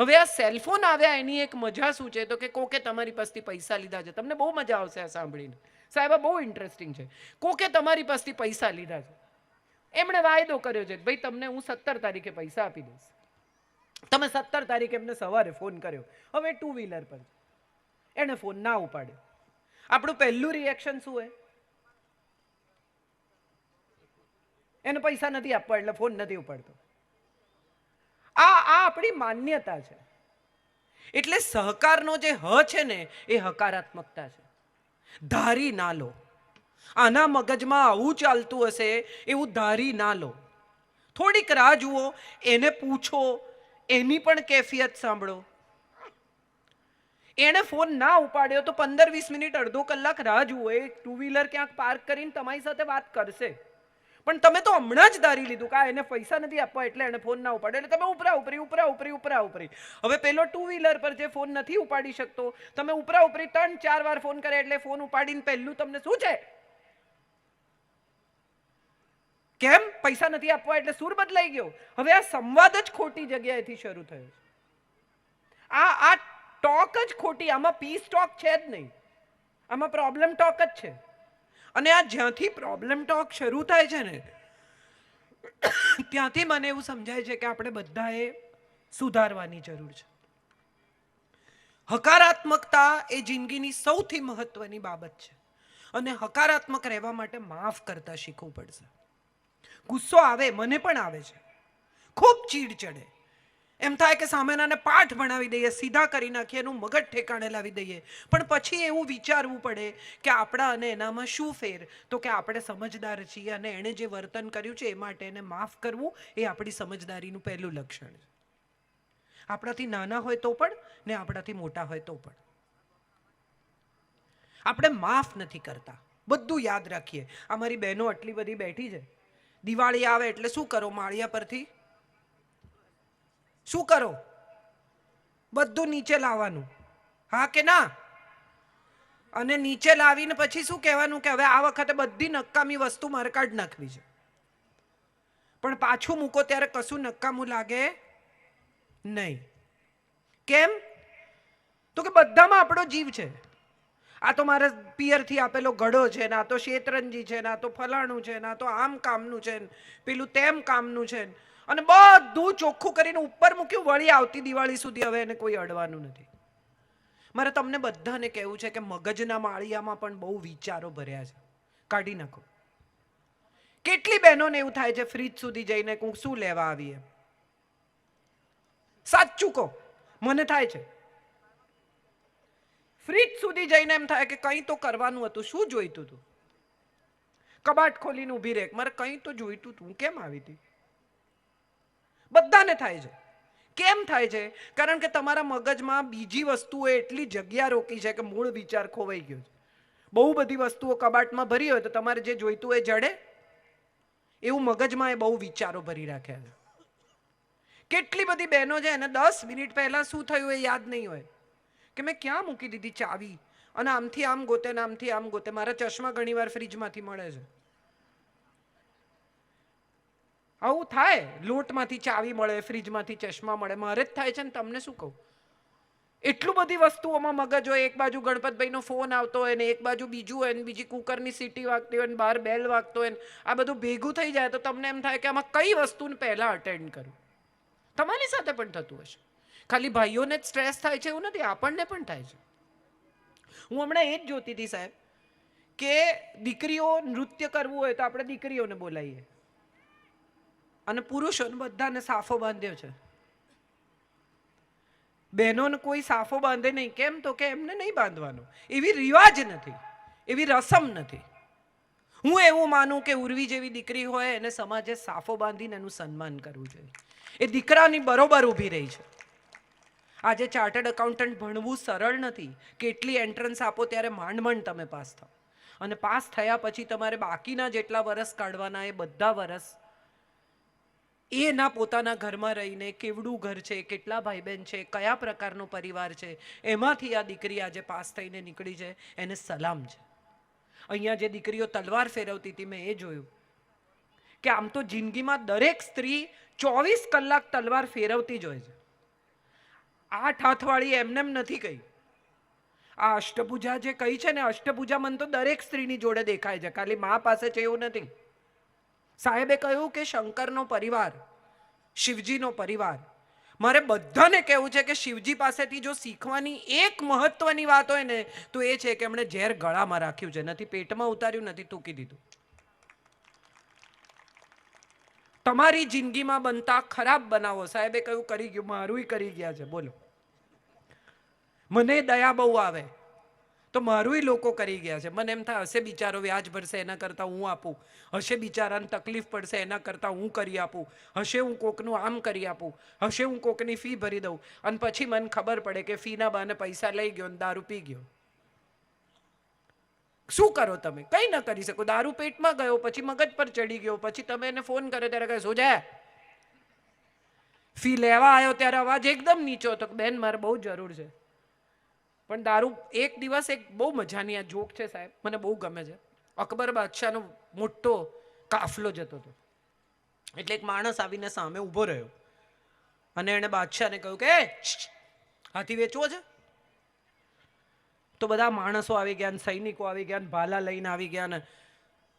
હવે આ સેલફોન આવ્યા એની એક મજા શું છે? તો કે કોકે તમારી પાસેથી પૈસા લીધા છે. તમને બહુ મજા આવશે આ સાંભળીને. સાહેબ, આ બહુ ઇન્ટરેસ્ટિંગ છે. કોકે તમારી પાસેથી પૈસા લીધા છે. એમણે વાયદો કર્યો છે ભાઈ, તમને હું સત્તર તારીખે પૈસા આપી દઈશ. તમે સત્તર તારીખે એમને સવારે ફોન કર્યો. હવે ટુ વ્હીલર પર. એણે ફોન ના ઉપાડ્યો. આપણું પહેલું રિએક્શન શું હોય? એને પૈસા નથી આપવા, એટલે ફોન નથી ઉપાડતો. આ આપણી માન્યતા છે. એટલે સહકારનો જે હ છે ને, એ હકારાત્મકતા છે. ધારી ના લો. આના મગજમાં આવું ચાલતું હશે, એવું ધારી ના લો. થોડીક રાહ જુઓ, એને પૂછો, એની પણ કેફિયત સાંભળો. એણે ફોન ના ઉપાડ્યો તો પંદર વીસ મિનિટ, અડધો કલાક રાહ જુઓ. એ ટુ વ્હીલર ક્યાંક પાર્ક કરીને તમારી સાથે વાત કરશે. પણ તમે તો હમણાં જ ધારી લીધું કે એને પૈસા નથી આપવા એટલે એને ફોન ના ઉપાડે. એટલે તમે ઉપરા ઉપરી ઉપરા ઉપરી ઉપરા ઉપરી. હવે પેલો ટુ વ્હીલર પર જે ફોન નથી ઉપાડી શકતો, તમે ઉપરા ઉપરી ત્રણ, ચાર વાર ફોન કરે એટલે ફોન ઉપાડીને પહેલું તમને શું છે? કેમ? પૈસા નથી આપવા એટલે સુર બદલાઈ ગયો. હવે આ સંવાદ જ ખોટી જગ્યાએથી શરૂ થયો આ આ ટોક જ ખોટી, આમાં પીસ ટોક છે જ નહીં. આમાં પ્રોબ્લેમ ટોક જ છે. અને આ જ્યાંથી પ્રોબ્લેમ ટોક શરૂ થાય છે ને, ત્યાંથી મને એવું સમજાય છે કે આપણે બધાએ સુધારવાની જરૂર છે. હકારાત્મકતા એ જિંદગીની સૌથી મહત્વની બાબત છે. અને હકારાત્મક રહેવા માટે માફ કરતા શીખવું પડશે. ગુસ્સો આવે, મને પણ આવે છે. ખૂબ ચીડ ચડે. એમ થાય કે સામેનાને પાઠ ભણાવી દઈએ, સીધા કરી નાખીએ એનું મગજ ઠેકાણે લાવી દઈએ. પણ પછી એવું વિચારવું પડે કે આપણા અને એનામાં શું ફેર? તો કે આપણે સમજદાર છીએ અને એણે જે વર્તન કર્યું છે એ માટે એને માફ કરવું એ આપણી સમજદારીનું પહેલું લક્ષણ છે. આપણાથી નાના હોય તો પણ ને આપણાથી મોટા હોય તો પણ. આપણે માફ નથી કરતા. બધું યાદ રાખીએ. અમારી બહેનો આટલી બધી બેઠી છે. દિવાળી આવે એટલે શું કરો? માળિયા પરથી શું કરો? બધું નીચે લાવવાનું. હા કે ના? અને નીચે લાવીને પછી શું કહેવાનું કે હવે આ વખતે બધી નકામી વસ્તુ મારે કાઢ નાખવી છે. પણ પાછું મૂકો ત્યારે કશું નકામું લાગે નહીં. કેમ? તો કે બધામાં આપણો જીવ છે. આ તો મારે પિયરથી આપેલો ઘડો છે, ને આ તો શેતરંજી છે, ને આ તો ફલાણું છે, ને આ તો આમ કામનું છે, ને પેલું તેમ કામનું છે, ને અને બધું ચોખ્ખું કરીને ઉપર મૂક્યું, વળી આવતી દિવાળી સુધી હવે એને કોઈ અડવાનું નથી. મારે તમને બધાને કહેવું છે કે મગજના માળિયામાં પણ બહુ વિચારો ભર્યા છે. કાઢી નાખો. કેટલી બહેનોને એવું થાય છે ફ્રીજ સુધી જઈને હું શું લેવા આવીએ? સાચું કહો. મને થાય છે. ફ્રીજ સુધી જઈને એમ થાય કે કંઈ તો કરવાનું હતું, શું જોઈતું હતું કબાટ ખોલીને ઊભી રહે. મારે કંઈ તો જોઈતું હતું કેમ આવી હતી? બધાને થાય છે. કેમ થાય છે? કારણ કે તમારા મગજમાં બીજી વસ્તુઓએ એટલી જગ્યા રોકી છે કે મૂળ વિચાર ખોવાઈ ગયો છે. બહુ બધી વસ્તુઓ કબાટમાં ભરી હોય તો તમારે જે જોઈતું એ જડે. એવું મગજમાં એ બહુ વિચારો ભરી રાખ્યા છે. કેટલી બધી બહેનો છે એને દસ મિનિટ પહેલાં શું થયું એ યાદ નહીં હોય. કે મેં ક્યાં મૂકી દીધી ચાવી? અને આમથી આમ ગોતે ને આમથી આમ ગોતે. મારા ચશ્મા ઘણીવાર ફ્રીજમાંથી મળે છે. આવું થાય. લોટમાંથી ચાવી મળે, ફ્રીજમાંથી ચશ્મા મળે, મારે જ થાય છે ને તમને શું કહું? એટલું બધી વસ્તુઓમાં મગજ હોય, એક બાજુ ગણપતભાઈનો ફોન આવતો હોય ને એક બાજુ બીજું હોય ને બીજી કુકરની સીટી વાગતી હોય ને બહાર બેલ વાગતો હોય ને આ બધું ભેગું થઈ જાય તો તમને એમ થાય કે આમાં કઈ વસ્તુને પહેલાં અટેન્ડ કરું? તમારી સાથે પણ થતું હશે. ખાલી ભાઈઓને જ સ્ટ્રેસ થાય છે એવું નથી, આપણને પણ થાય છે. હું હમણાં એ જ જોતી હતી સાહેબ કે દીકરીઓ નૃત્ય કરવું હોય તો આપણે દીકરીઓને બોલાવીએ. અને પુરુષોને બધાને સાફો બાંધ્યો છે. બહેનોને કોઈ સાફો બાંધે નહીં. કેમ? તો કે એમને નહીં બાંધવાનો. એવી રિવાજ નથી. એવી રસમ નથી. હું એવું માનું કે ઉર્વી જેવી દીકરી હોય એને સમાજે સાફો બાંધીને એનું સન્માન કરવું જોઈએ. એ દીકરાની બરોબર ઊભી રહી છે. આજે ચાર્ટર્ડ એકાઉન્ટન્ટ ભણવું સરળ નથી. કેટલી એન્ટ્રન્સ આપો ત્યારે માંડ માંડ તમે પાસ થાઓ અને પાસ થયા પછી તમારે બાકીના જેટલા વરસ કાઢવાના એ બધા વરસ એ એના પોતાના ઘરમાં રહીને કેવડું ઘર છે, કેટલા ભાઈ બહેન છે, કયા પ્રકારનો પરિવાર છે, એમાંથી આ દીકરી આજે પાસ થઈને નીકળી છે એને સલામ છે. અહીંયા જે દીકરીઓ તલવાર ફેરવતી હતી, મેં એ જોયું કે આમ તો જિંદગીમાં દરેક સ્ત્રી ચોવીસ કલાક તલવાર ફેરવતી જ હોય છે. આઠ હાથવાળી એમનેમ નથી કહી. આ અષ્ટભુજા જે કહી છે ને અષ્ટભુજા મન તો દરેક સ્ત્રીની જોડે દેખાય છે, ખાલી મા પાસે છે એવું નથી. સાહેબે કહ્યું કે શંકરનો પરિવાર, શિવજીનો પરિવાર. મારે બધાને કહેવું છે કે શિવજી પાસેથી જો શીખવાની એક મહત્વની વાત હોય ને, તો એ છે કે એમણે ઝેર ગળામાં રાખ્યું છે. નથી પેટમાં ઉતાર્યું, નથી તૂકી દીધું. તમારી જિંદગીમાં બનતા ખરાબ બનાવો. સાહેબે કહ્યું, કરી ગયું મારું કરી ગયા છે. બોલો. મને દયા બહુ આવે. તો મારું લોકો કરી ગયા છે. મને એમ થાય, હશે બિચારો વ્યાજ ભરશે, એના કરતાં હું આપું. હશે બિચારાને તકલીફ પડશે, એના કરતાં હું કરી આપું. હશે હું કોકનું આમ કરી આપું. હશે હું કોકની ફી ભરી દઉં. અને પછી મને ખબર પડે કે ફીના બાને પૈસા લઈ ગયો અને દારૂ પી ગયો. શું કરો તમે? કંઈ ન કરી શકો. દારૂ પેટમાં ગયો, પછી મગજ પર ચડી ગયો, પછી તમે એને ફોન કર્યો, ત્યારે કહે શું ફી લેવા આવ્યો ત્યારે અવાજ એકદમ નીચો હતો બેન, મારે બહુ જરૂર છે. પણ દારૂ એક દિવસ એક બહુ મજાની આ જોક છે સાહેબ, મને બહુ ગમે છે. અકબર બાદશાહનો મોટો કાફલો જતો હતો. એટલે એક માણસ આવીને સામે ઊભો રહ્યો. અને એણે બાદશાહને કહ્યું કે હાથી વેચવો છે? તો બધા માણસો આવી ગયા સૈનિકો આવી ગયા ભાલા લઈને આવી ગયા ને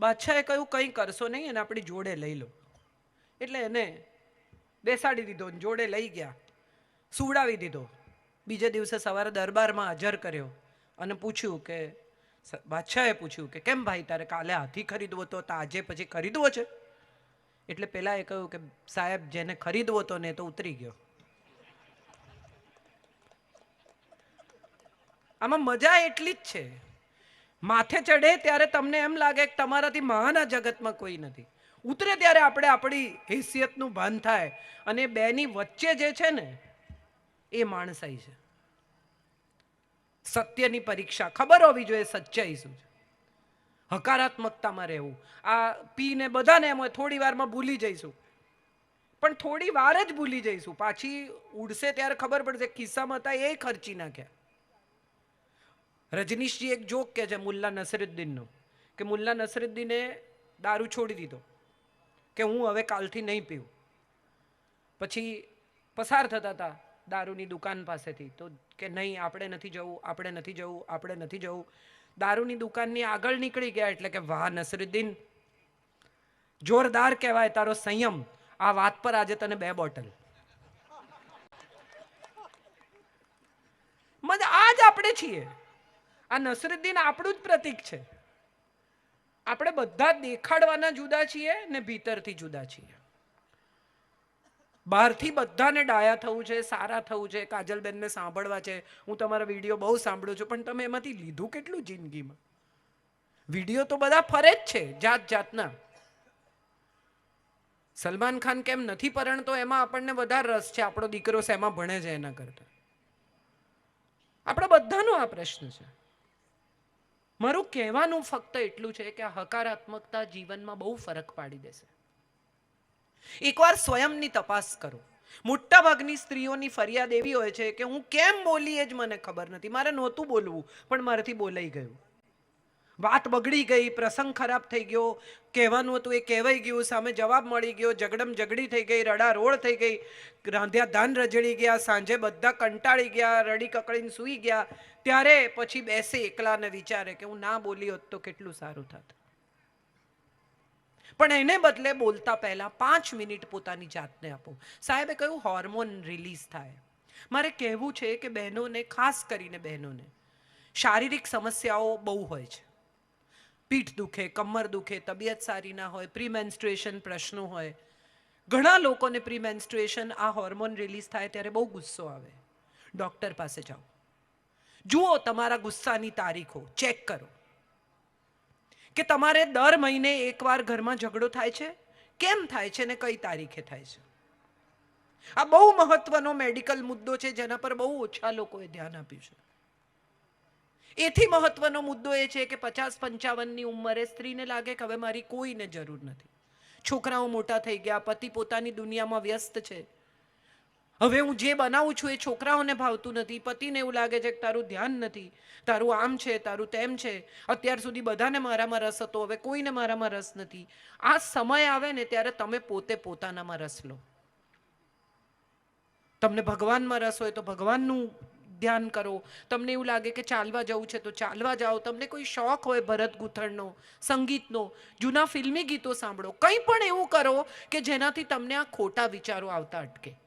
બાદશાહે કહ્યું, કંઈ કરશો નહીં અને આપણી જોડે લઈ લો. એટલે એને બેસાડી દીધો જોડે લઈ ગયા. સુવડાવી દીધો. બીજે દિવસે સવારે દરબારમાં હાજર કર્યો અને પૂછ્યું કે બાદશાહે પૂછ્યું કે, કેમ ભાઈ તારે કાલે હાથી ખરીદવો તો આજે પછી ખરીદવો છે? એટલે પેલા એ કહ્યું કે, સાહેબ, જેને ખરીદવો તો ને તો ઉતરી ગયો. આમાં મજા એટલી જ છે. માથે ચડે ત્યારે તમને એમ લાગે કે તમારાથી મહાન આ જગતમાં કોઈ નથી. ઉતરે ત્યારે આપણે આપણી હેસિયતનું ભાન થાય અને બેની વચ્ચે જે છે ને એ માણસાઈ છે. સત્યની પરીક્ષા. ખબર હોવી જોઈએ સચ્ચાઈ શું છે. હકારાત્મકતામાં રહેવું. આ પીને બધાને એમ હોય થોડી વારમાં ભૂલી જઈશું. પણ થોડી વાર જ ભૂલી જઈશું. પાછી ઉડશે ત્યારે ખબર પડશે ખિસ્સામાં હતા એ ખર્ચી નાખ્યા. રજનીશજી એક જોક કે છે મુલ્લા નસરુદ્દીનનો, કે મુલ્લા નસરુદ્દીને દારૂ છોડી દીધો. કે હું હવે કાલથી નહીં પીવું. પછી પસાર થતા હતા. દારૂની દુકાન પાસેથી. તો કે નહીં, આપણે નથી જવું, આપણે નથી જવું, આપણે નથી જવું. દારૂની દુકાનની આગળ નીકળી ગયા એટલે કે વાહ નસરુદ્દીન, જોરદાર કહેવાય તારો સંયમ. આ વાત પર આજે તને બે બોટલ. મજા આ આપણે છીએ. આ નસરુદ્દીન આપણું જ પ્રતીક છે. આપણે બધા દેખાડવાના જુદા છીએ ને ભીતરથી જુદા છીએ. બહારથી બધાને ડાયા થવું છે, સારા થવું છે, કાજલબેનને સાંભળવા છે. હું તમારા વીડિયો બહુ સાંભળું છું, પણ તમે એમાંથી લીધું કેટલું જિંદગીમાં? વીડિયો તો બધા ફરે જ છે જાત જાતના સલમાન ખાન કેમ નથી પરણતો, એમાં આપણને વધારે રસ છે, આપણો દીકરો શેમાં ભણે છે એના કરતા. આપણા બધાનો આ પ્રશ્ન છે. મારું કહેવાનું ફક્ત એટલું છે કે હકારાત્મકતા જીવનમાં બહુ ફરક પાડી દેશે. એકવાર સ્વયંની તપાસ કરો. મોટાભાગની સ્ત્રીઓની ફરિયાદ એવી હોય છે કે હું કેમ બોલી એ જ મને ખબર નથી. મારે નહોતું બોલવું, પણ મારાથી બોલાઈ ગયું. વાત બગડી ગઈ, પ્રસંગ ખરાબ થઈ ગયો, કહેવાનું હતું એ કહેવાઈ ગયું, સામે જવાબ મળી ગયો ઝગડમ ઝગડી થઈ ગઈ, રડા રોડ થઈ ગઈ, રાંધ્યા ધાન રજડી ગયા, સાંજે બધા કંટાળી ગયા, રડી કકડીને સૂઈ ગયા. ત્યારે પછી બેસે એકલાને વિચારે કે હું ના બોલી હોત તો કેટલું સારું થાત. પણ એને બદલે બોલતા પહેલાં પાંચ મિનિટ પોતાની જાતને આપો. સાહેબે કહ્યું હોર્મોન રિલીઝ થાય. મારે કહેવું છે કે બહેનોને, ખાસ કરીને બહેનોને, શારીરિક સમસ્યાઓ બહુ હોય છે. પીઠ દુખે, કમર દુખે, તબિયત સારી ના હોય પ્રિમેન્સ્ટ્રુએશન પ્રશ્નો હોય. ઘણા લોકોને પ્રિમેન્સ્ટ્રુએશન આ હોર્મોન રિલીઝ થાય ત્યારે બહુ ગુસ્સો આવે. ડૉક્ટર પાસે જાઓ. જુઓ તમારા ગુસ્સાની તારીખો, ચેક કરો. કે તમારે દર મહિને એકવાર ઘરમાં ઝઘડો થાય છે? કેમ થાય છે ને કઈ તારીખે થાય છે? આ બહુ મહત્વનો મેડિકલ મુદ્દો છે, જેના પર બહુ ઓછા લોકોએ ધ્યાન આપ્યું છે. એથી મહત્વનો મુદ્દો એ છે કે પચાસ પંચાવનની ઉંમરે સ્ત્રીને લાગે કે હવે મારી કોઈને જરૂર નથી. છોકરાઓ મોટા થઈ ગયા, પતિ પોતાની દુનિયામાં વ્યસ્ત છે. હવે હું જે બનાવું છું એ છોકરાઓને ભાવતું નથી, પતિને એવું લાગે છે કે તારું ધ્યાન નથી, તારું આમ છે, તારું તેમ છે. અત્યાર સુધી બધાને મારામાં રસ હતો, હવે કોઈને મારામાં રસ નથી. આ સમય આવે ને ત્યારે તમે પોતે પોતાનામાં રસ લો. તમને ભગવાનમાં રસ હોય તો ભગવાનનું ધ્યાન કરો. તમને એવું લાગે કે ચાલવા જવું છે તો ચાલવા જાઓ. તમને કોઈ શોખ હોય ભરત ગૂંથણનો, સંગીતનો, જૂના ફિલ્મી ગીતો સાંભળો. કંઈ પણ એવું કરો કે જેનાથી તમને આ ખોટા વિચારો આવતા અટકે.